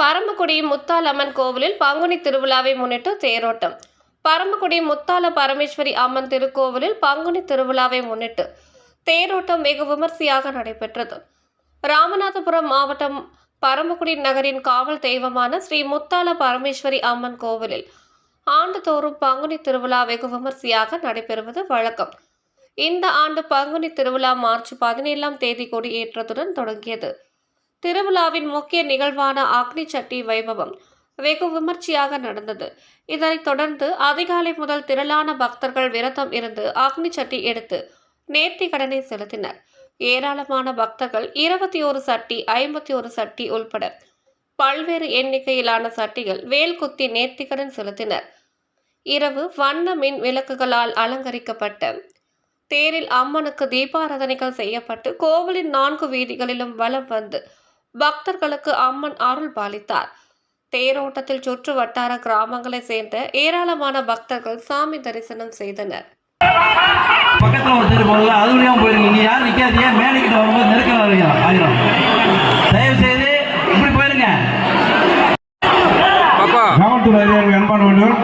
பரமக்குடி முத்தாலம்மன் கோவிலில் பங்குனி திருவிழாவை முன்னிட்டு தேரோட்டம். பரமக்குடி முத்தால பரமேஸ்வரி அம்மன் திருக்கோவிலில் பங்குனி திருவிழாவை முன்னிட்டு தேரோட்டம் வெகு விமர்சையாக நடைபெற்றது. ராமநாதபுரம் மாவட்டம் பரமக்குடி நகரின் காவல் தெய்வமான ஸ்ரீ முத்தால பரமேஸ்வரி அம்மன் கோவிலில் ஆண்டுதோறும் பங்குனி திருவிழா வெகு விமர்சையாக நடைபெறுவது வழக்கம். இந்த ஆண்டு பங்குனி திருவிழா மார்ச் பதினேழாம் தேதி கொடியேற்றத்துடன் தொடங்கியது. திருவிழாவின் முக்கிய நிகழ்வான அக்னி சட்டி வைபவம் வெகு விமர்சையாக நடந்தது. இதனைத் தொடர்ந்து அதிகாலை முதல் திரளான பக்தர்கள் விரதம் இருந்து அக்னி சட்டி எடுத்து நேர்த்தி கடனை செலுத்தினர். ஏராளமான பக்தர்கள் இருபத்தி ஒரு சட்டி ஐம்பத்தி ஒரு சட்டி உள்பட பல்வேறு எண்ணிக்கையிலான சட்டிகள் வேல் குத்தி நேர்த்திக்கடன் செலுத்தினர். இரவு வண்ண மின் விளக்குகளால் அலங்கரிக்கப்பட்ட தேரில் அம்மனுக்கு தீபாராதனைகள் செய்யப்பட்டு கோவிலின் நான்கு வீதிகளிலும் வலம் வந்து பக்தர்களுக்கு அம்மன் அருள் பாலித்தார். தேரோட்டத்தில் சுற்று வட்டார கிராமங்களை சேர்ந்த ஏராளமான பக்தர்கள் சாமி தரிசனம் செய்தனர். பக்கத்துல ஒரு தெரு போடல அது போயிருங்க நீங்க யாரும் நிக்காதீங்க மேடைக்கிட்ட வரும்போது நெருக்கம் ஆயிரும் ஆயிரும். தயவு செய்து இப்படி போயிருங்க. பாப்பா. காவல்துறை அதிகாரிகள் அன்பான வேண்டும்